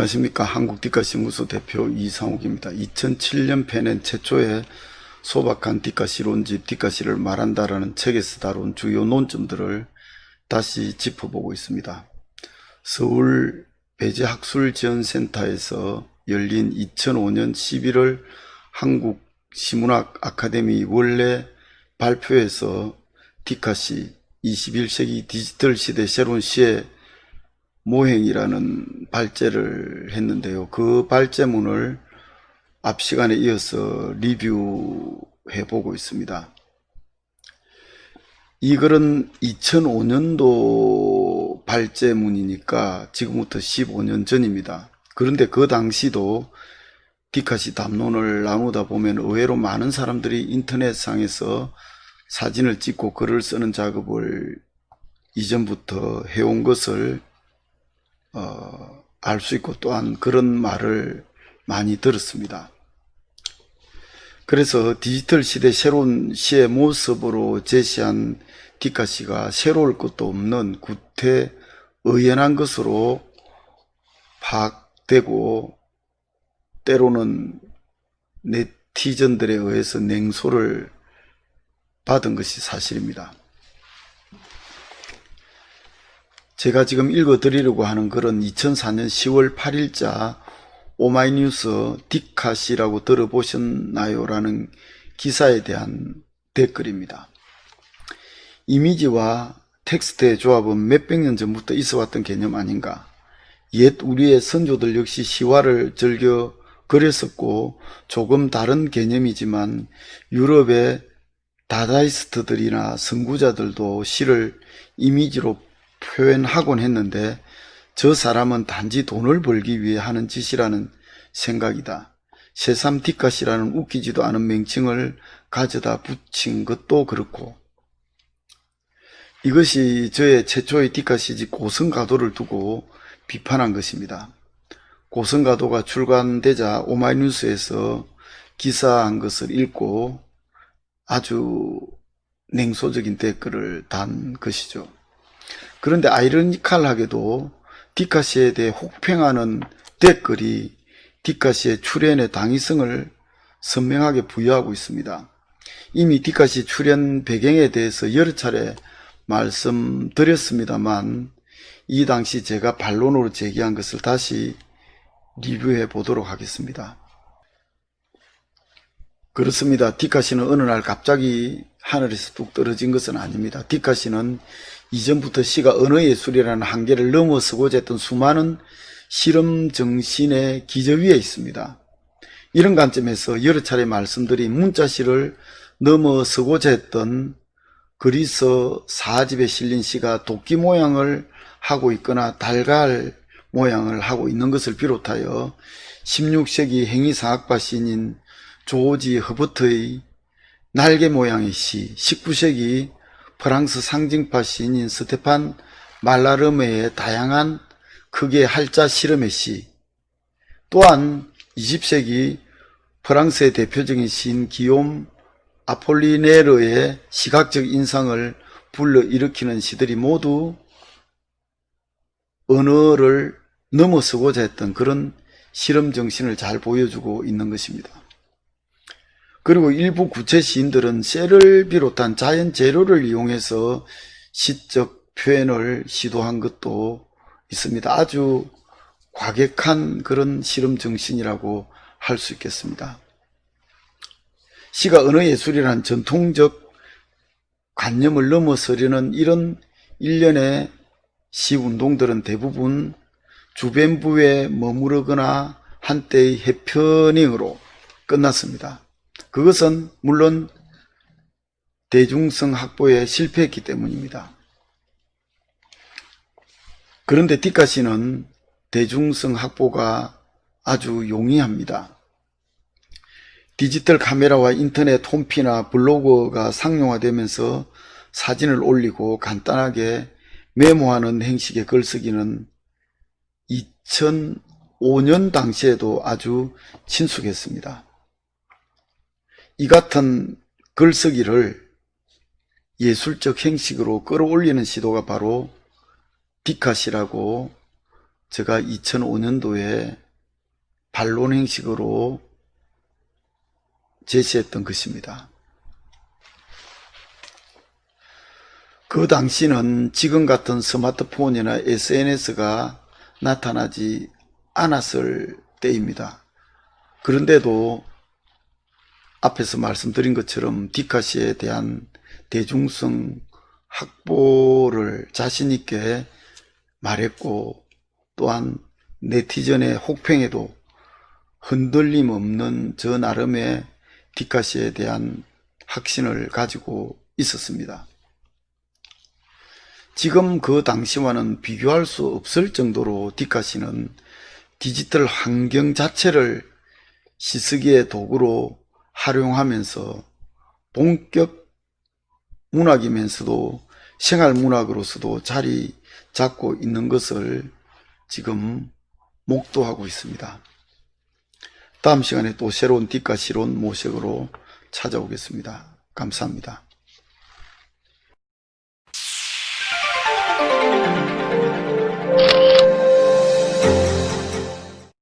안녕하십니까. 한국디카신무소 대표 이상욱입니다. 2007년 펴낸 최초의 소박한 디카시론집 디카시를 말한다라는 책에서 다룬 주요 논점들을 다시 짚어보고 있습니다. 서울 배재학술지원센터에서 열린 2005년 11월 한국시문학 아카데미 원래 발표에서 디카시 21세기 디지털 시대 새로운 시의 모행이라는 발제를 했는데요. 그 발제문을 앞 시간에 이어서 리뷰해 보고 있습니다. 이 글은 2005년도 발제문이니까 지금부터 15년 전입니다. 그런데 그 당시도 디카시 담론을 나누다 보면 의외로 많은 사람들이 인터넷상에서 사진을 찍고 글을 쓰는 작업을 이전부터 해온 것을 어, 알 수 있고 또한 그런 말을 많이 들었습니다. 그래서 디지털 시대 새로운 시의 모습으로 제시한 디카시가 새로울 것도 없는 구태 의연한 것으로 파악되고 때로는 네티즌들에 의해서 냉소를 받은 것이 사실입니다. 제가 지금 읽어드리려고 하는 글은 2004년 10월 8일자 오마이뉴스 디카시라고 들어보셨나요? 라는 기사에 대한 댓글입니다. 이미지와 텍스트의 조합은 몇백 년 전부터 있어 왔던 개념 아닌가? 옛 우리의 선조들 역시 시화를 즐겨 그렸었고 조금 다른 개념이지만 유럽의 다다이스트들이나 선구자들도 시를 이미지로 표현하곤 했는데 저 사람은 단지 돈을 벌기 위해 하는 짓이라는 생각이다. 새삼 디카시라는 웃기지도 않은 명칭을 가져다 붙인 것도 그렇고 이것이 저의 최초의 디카시집 고성가도를 두고 비판한 것입니다. 고성가도가 출간되자 오마이뉴스에서 기사한 것을 읽고 아주 냉소적인 댓글을 단 것이죠. 그런데 아이러니컬하게도 디카시에 대해 혹평하는 댓글이 디카시의 출연의 당위성을 선명하게 부여하고 있습니다. 이미 디카시 출연 배경에 대해서 여러 차례 말씀드렸습니다만 이 당시 제가 반론으로 제기한 것을 다시 리뷰해 보도록 하겠습니다. 그렇습니다. 디카시는 어느 날 갑자기 하늘에서 뚝 떨어진 것은 아닙니다. 디카시는 이전부터 시가 언어 예술이라는 한계를 넘어서고자 했던 수많은 실험 정신의 기저 위에 있습니다. 이런 관점에서 여러 차례 말씀드린 문자시를 넘어서고자 했던 그리스 사집에 실린 시가 도끼 모양을 하고 있거나 달갈 모양을 하고 있는 것을 비롯하여 16세기 행위사학파 시인인 조지 허버트의 날개 모양의 시, 19세기 프랑스 상징파 시인인 스테판 말라르메의 다양한 크기의 할자 실험의 시, 또한 20세기 프랑스의 대표적인 시인 기욤 아폴리네르의 시각적 인상을 불러일으키는 시들이 모두 언어를 넘어서고자 했던 그런 실험 정신을 잘 보여주고 있는 것입니다. 그리고 일부 구체 시인들은 셀을 비롯한 자연 재료를 이용해서 시적 표현을 시도한 것도 있습니다. 아주 과격한 그런 실험 정신이라고 할 수 있겠습니다. 시가 언어 예술이란 전통적 관념을 넘어서려는 이런 일련의 시 운동들은 대부분 주변부에 머무르거나 한때의 해퍼닝으로 끝났습니다. 그것은 물론 대중성 확보에 실패했기 때문입니다. 그런데 디카시는 대중성 확보가 아주 용이합니다. 디지털 카메라와 인터넷 홈피나 블로그가 상용화되면서 사진을 올리고 간단하게 메모하는 형식의 글쓰기는 2005년 당시에도 아주 친숙했습니다. 이 같은 글쓰기를 예술적 형식으로 끌어올리는 시도가 바로 디카시라고 제가 2005년도에 반론 형식으로 제시했던 것입니다. 그 당시는 지금 같은 스마트폰이나 SNS가 나타나지 않았을 때입니다. 그런데도 앞에서 말씀드린 것처럼 디카시에 대한 대중성 확보를 자신있게 말했고 또한 네티즌의 혹평에도 흔들림 없는 저 나름의 디카시에 대한 확신을 가지고 있었습니다. 지금 그 당시와는 비교할 수 없을 정도로 디카시는 디지털 환경 자체를 시쓰기의 도구로 활용하면서 본격 문학이면서도 생활 문학으로서도 자리 잡고 있는 것을 지금 목도하고 있습니다. 다음 시간에 또 새로운 뒷가시론 모색으로 찾아오겠습니다. 감사합니다.